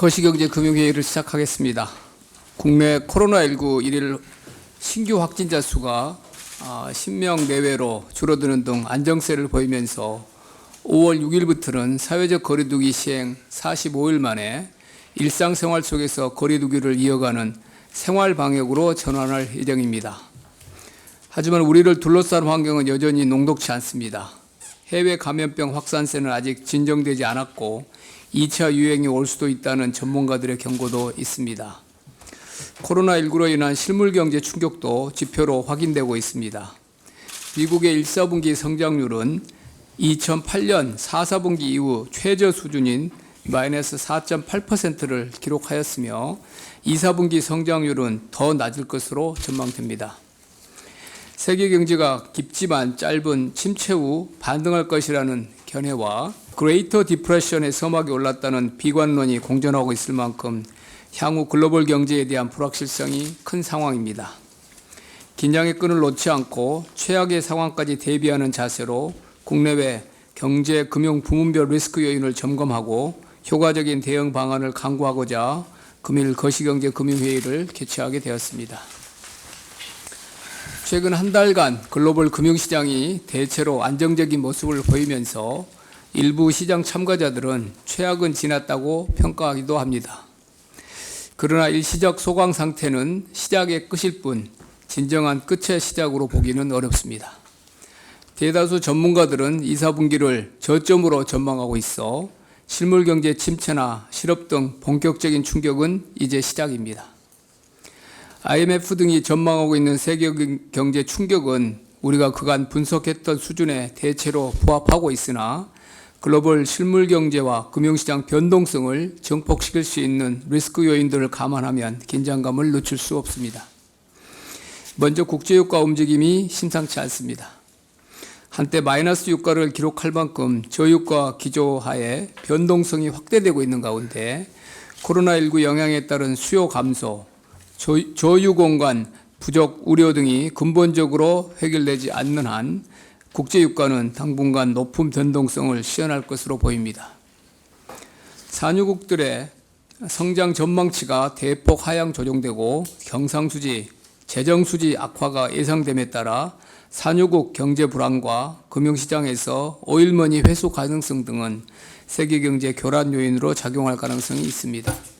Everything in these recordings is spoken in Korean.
거시경제 금융회의를 시작하겠습니다. 국내 코로나19 일일 신규 확진자 수가 아, 10명 내외로 줄어드는 등 안정세를 보이면서 5월 6일부터는 사회적 거리두기 시행 45일 만에 일상생활 속에서 거리두기를 이어가는 생활 방역으로 전환할 예정입니다. 하지만 우리를 둘러싼 환경은 여전히 농독치 않습니다. 해외 감염병 확산세는 아직 진정되지 않았고 2차 유행이 올 수도 있다는 전문가들의 경고도 있습니다. 코로나19로 인한 실물 경제 충격도 지표로 확인되고 있습니다. 미국의 1, 4분기 성장률은 2008년 4, 4분기 이후 최저 수준인 마이너스 4.8%를 기록하였으며 2, 4분기 성장률은 더 낮을 것으로 전망됩니다. 세계 경제가 깊지만 짧은 침체 후 반등할 것이라는 견해와 그레이터 디프레션의 서막에 올랐다는 비관론이 공존하고 있을 만큼 향후 글로벌 경제에 대한 불확실성이 큰 상황입니다. 긴장의 끈을 놓지 않고 최악의 상황까지 대비하는 자세로 국내외 경제 금융 부문별 리스크 요인을 점검하고 효과적인 대응 방안을 강구하고자 금일 거시경제 금융회의를 개최하게 되었습니다. 최근 한 달간 글로벌 금융시장이 대체로 안정적인 모습을 보이면서 일부 시장 참가자들은 최악은 지났다고 평가하기도 합니다. 그러나 일시적 소강 상태는 시작의 끝일 뿐 진정한 끝의 시작으로 보기는 어렵습니다. 대다수 전문가들은 2, 4분기를 저점으로 전망하고 있어 실물 경제 침체나 실업 등 본격적인 충격은 이제 시작입니다. IMF 등이 전망하고 있는 세계 경제 충격은 우리가 그간 분석했던 수준에 대체로 부합하고 있으나 글로벌 실물 경제와 금융시장 변동성을 증폭시킬 수 있는 리스크 요인들을 감안하면 긴장감을 늦출 수 없습니다. 먼저 국제유가 움직임이 심상치 않습니다. 한때 마이너스 유가를 기록할 만큼 저유가 기조하에 변동성이 확대되고 있는 가운데 코로나19 영향에 따른 수요 감소, 저유 공간 부족 우려 등이 근본적으로 해결되지 않는 한 국제 유가는 당분간 높은 변동성을 시현할 것으로 보입니다. 산유국들의 성장 전망치가 대폭 하향 조정되고 경상수지, 재정수지 악화가 예상됨에 따라 산유국 경제 불안과 금융시장에서 오일머니 회수 가능성 등은 세계 경제 교란 요인으로 작용할 가능성이 있습니다.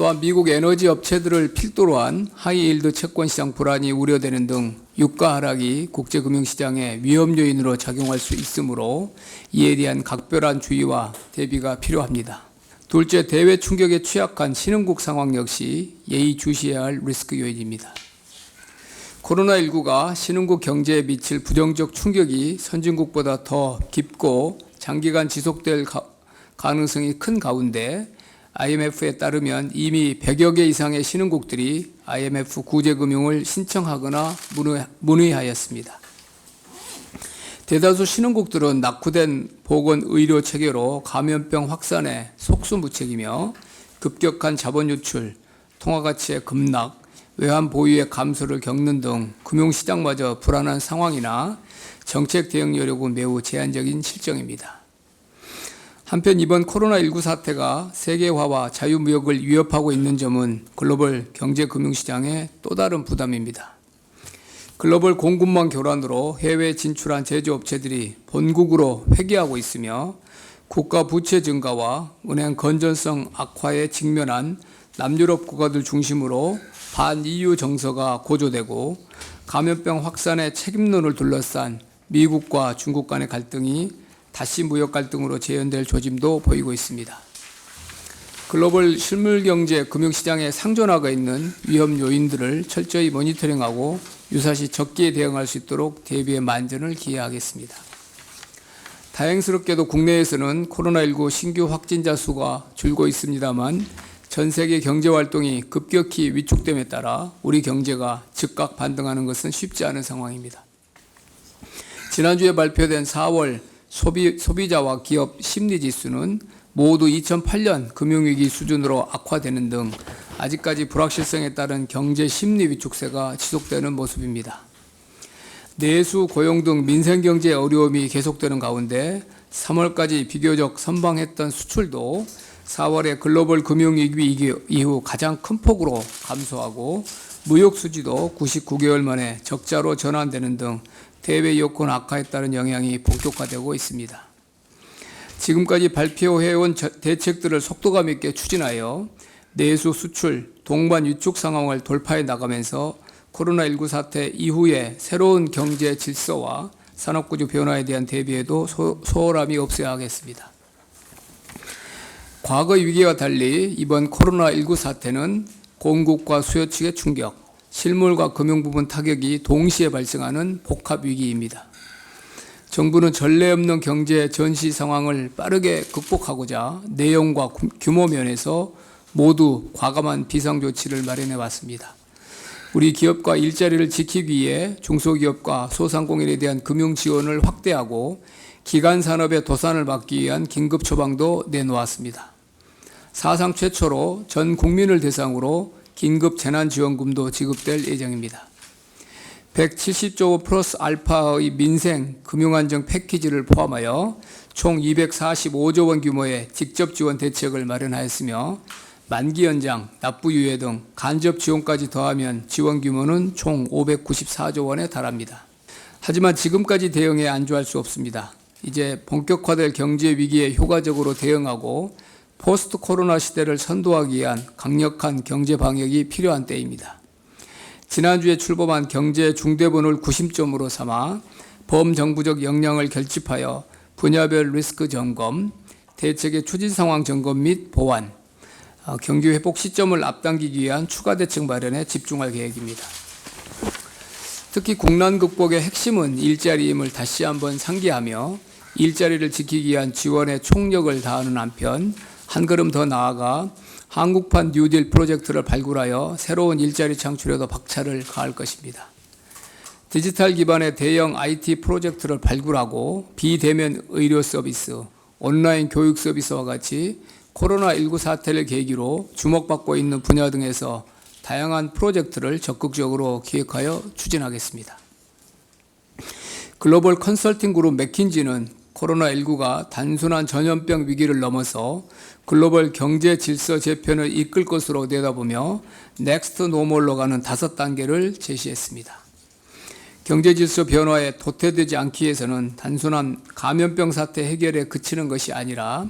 또한 미국 에너지 업체들을 필두로 한 하이일드 채권 시장 불안이 우려되는 등 유가 하락이 국제 금융 시장의 위험 요인으로 작용할 수 있으므로 이에 대한 각별한 주의와 대비가 필요합니다. 둘째, 대외 충격에 취약한 신흥국 상황 역시 예의 주시해야 할 리스크 요인입니다. 코로나19가 신흥국 경제에 미칠 부정적 충격이 선진국보다 더 깊고 장기간 지속될 가능성이 큰 가운데 IMF에 따르면 이미 100여 개 이상의 신흥국들이 IMF 구제금융을 신청하거나 문의하였습니다. 대다수 신흥국들은 낙후된 보건의료 체계로 감염병 확산에 속수무책이며 급격한 자본 유출, 통화가치의 급락, 외환 보유의 감소를 겪는 등 금융시장마저 불안한 상황이나 정책 대응 여력은 매우 제한적인 실정입니다. 한편 이번 코로나19 사태가 세계화와 자유무역을 위협하고 있는 점은 글로벌 경제 금융시장의 또 다른 부담입니다. 글로벌 공급망 교란으로 해외 진출한 제조업체들이 본국으로 회귀하고 있으며 국가 부채 증가와 은행 건전성 악화에 직면한 남유럽 국가들 중심으로 반EU 정서가 고조되고 감염병 확산의 책임론을 둘러싼 미국과 중국 간의 갈등이 다시 무역 갈등으로 재현될 조짐도 보이고 있습니다. 글로벌 실물 경제 금융 시장에 상존하고 있는 위험 요인들을 철저히 모니터링하고 유사시 적기에 대응할 수 있도록 대비의 만전을 기해하겠습니다. 다행스럽게도 국내에서는 코로나19 신규 확진자 수가 줄고 있습니다만 전 세계 경제 활동이 급격히 위축됨에 따라 우리 경제가 즉각 반등하는 것은 쉽지 않은 상황입니다. 지난주에 발표된 4월 소비, 소비자와 기업 심리 지수는 모두 2008년 금융위기 수준으로 악화되는 등 아직까지 불확실성에 따른 경제 심리 위축세가 지속되는 모습입니다. 내수 고용 등 민생 경제 어려움이 계속되는 가운데 3월까지 비교적 선방했던 수출도 4월에 글로벌 금융위기 이후 가장 큰 폭으로 감소하고 무역 수지도 99개월 만에 적자로 전환되는 등 대외 여건 악화에 따른 영향이 본격화되고 있습니다. 지금까지 발표해온 저- 대책들을 속도감 있게 추진하여 내수 수출, 동반 유축 상황을 돌파해 나가면서 코로나19 사태 이후에 새로운 경제 질서와 산업구조 변화에 대한 대비에도 소, 소홀함이 없어야 하겠습니다. 과거 위기와 달리 이번 코로나19 사태는 공급과 수요 측의 충격, 실물과 금융 부분 타격이 동시에 발생하는 복합 위기입니다. 정부는 전례 없는 경제 전시 상황을 빠르게 극복하고자 내용과 구- 규모 면에서 모두 과감한 비상 조치를 마련해 왔습니다. 우리 기업과 일자리를 지키기 위해 중소기업과 소상공인에 대한 금융 지원을 확대하고 기간 산업의 도산을 막기 위한 긴급 처방도 내놓았습니다. 사상 최초로 전 국민을 대상으로 긴급 재난지원금도 지급될 예정입니다. 170조 플러스 알파의 민생 금융안정 패키지를 포함하여 총 245조 원 규모의 직접 지원 대책을 마련하였으며 만기 연장, 납부 유예 등 간접 지원까지 더하면 지원 규모는 총 594조 원에 달합니다. 하지만 지금까지 대응에 안주할 수 없습니다. 이제 본격화될 경제 위기에 효과적으로 대응하고 포스트 코로나 시대를 선도하기 위한 강력한 경제 방역이 필요한 때입니다. 지난주에 출범한 경제 중대본을 구심점으로 삼아 범정부적 역량을 결집하여 분야별 리스크 점검, 대책의 추진 상황 점검 및 보완, 어, 경기 회복 시점을 앞당기기 위한 추가 대책 마련에 집중할 계획입니다. 특히 국난 극복의 핵심은 일자리임을 다시 한번 상기하며 일자리를 지키기 위한 지원에 총력을 다하는 한편 한 걸음 더 나아가 한국판 뉴딜 프로젝트를 발굴하여 새로운 일자리 창출에도 박차를 가할 것입니다. 디지털 기반의 대형 IT 프로젝트를 발굴하고 비대면 의료 서비스, 온라인 교육 서비스와 같이 코로나19 사태를 계기로 주목받고 있는 분야 등에서 다양한 프로젝트를 적극적으로 기획하여 추진하겠습니다. 글로벌 컨설팅 그룹 맥킨지는 코로나19가 단순한 전염병 위기를 넘어서 글로벌 경제 질서 재편을 이끌 것으로 내다보며 넥스트 노멀로 가는 다섯 단계를 제시했습니다. 경제 질서 변화에 도태되지 않기 위해서는 단순한 감염병 사태 해결에 그치는 것이 아니라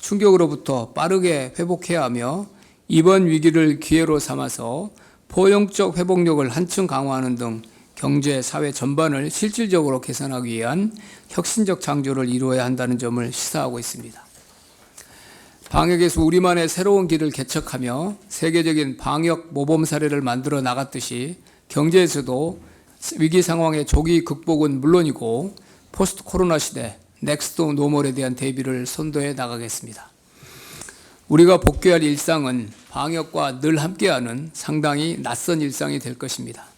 충격으로부터 빠르게 회복해야 하며 이번 위기를 기회로 삼아서 포용적 회복력을 한층 강화하는 등 경제, 사회 전반을 실질적으로 개선하기 위한 혁신적 창조를 이루어야 한다는 점을 시사하고 있습니다. 방역에서 우리만의 새로운 길을 개척하며 세계적인 방역 모범 사례를 만들어 나갔듯이 경제에서도 위기 상황의 조기 극복은 물론이고 포스트 코로나 시대 넥스트 노멀에 대한 대비를 선도해 나가겠습니다. 우리가 복귀할 일상은 방역과 늘 함께하는 상당히 낯선 일상이 될 것입니다.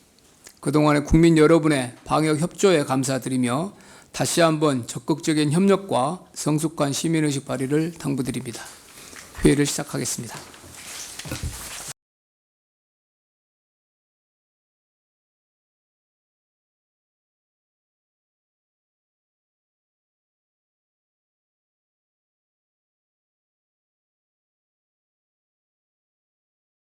그동안의 국민 여러분의 방역 협조에 감사드리며 다시 한번 적극적인 협력과 성숙한 시민의식 발휘를 당부드립니다. 회의를 시작하겠습니다.